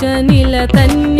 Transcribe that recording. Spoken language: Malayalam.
భూషణిల తన్ని